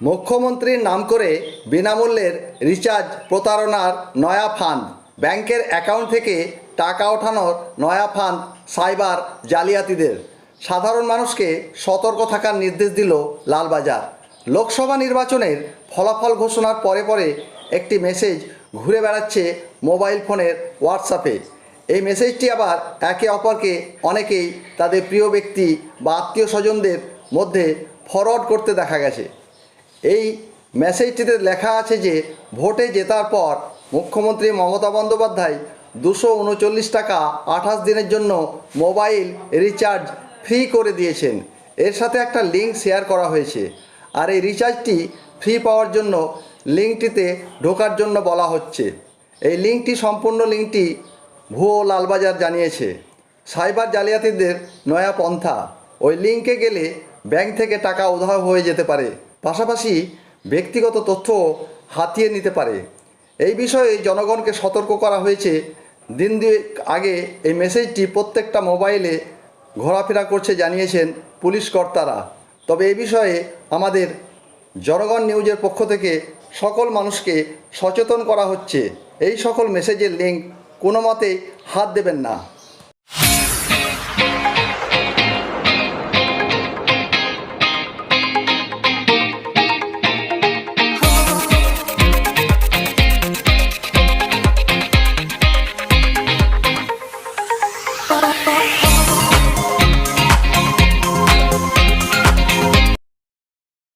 মুখ্যমন্ত্রীর নাম করে বিনামূল্যের রিচার্জ প্রতারণার নয়া ফান্ড। ব্যাংকের অ্যাকাউন্ট থেকে টাকা ওঠানোর নয়া ফান্ড সাইবার জালিয়াতিদের। সাধারণ মানুষকে সতর্ক থাকার নির্দেশ দিল লালবাজার। লোকসভা নির্বাচনের ফলাফল ঘোষণার পরে পরে একটি মেসেজ ঘুরে বেড়াচ্ছে মোবাইল ফোনের হোয়াটসঅ্যাপে। এই মেসেজটি আবার একে অপরকে অনেকেই তাদের প্রিয় ব্যক্তি বা আত্মীয় স্বজনদের মধ্যে ফরওয়ার্ড করতে দেখা গেছে। এই মেসেজটিতে লেখা আছে যে, ভোটে জেতার পর মুখ্যমন্ত্রী মমতা বন্দ্যোপাধ্যায় দুশো উনচল্লিশ টাকা আঠাশ দিনের জন্য মোবাইল রিচার্জ ফ্রি করে দিয়েছেন। এর সাথে একটা লিঙ্ক শেয়ার করা হয়েছে। আর এই রিচার্জটি ফ্রি পাওয়ার জন্য লিঙ্কটিতে ঢোকার জন্য বলা হচ্ছে। এই লিঙ্কটি সম্পূর্ণ লিঙ্কটি ভুয়ো লালবাজার জানিয়েছে। সাইবার জালিয়াতিদের নয়া পন্থা। ওই লিঙ্কে গেলে ব্যাংক থেকে টাকা উধাও হয়ে যেতে পারে। পাশাপাশি ব্যক্তিগত তথ্য হাতিয়ে নিতে পারে। এই বিষয়ে জনগণকে সতর্ক করা হয়েছে। দিন দুয়েক আগে এই মেসেজটি প্রত্যেকটা মোবাইলে ঘোরাফেরা করছে জানিয়েছেন পুলিশ কর্তারা। তবে এই বিষয়ে আমাদের জনগণ নিউজের পক্ষ থেকে সকল মানুষকে সচেতন করা হচ্ছে। এই সকল মেসেজের লিঙ্ক কোনো মতেই হাত দেবেন না। Oh.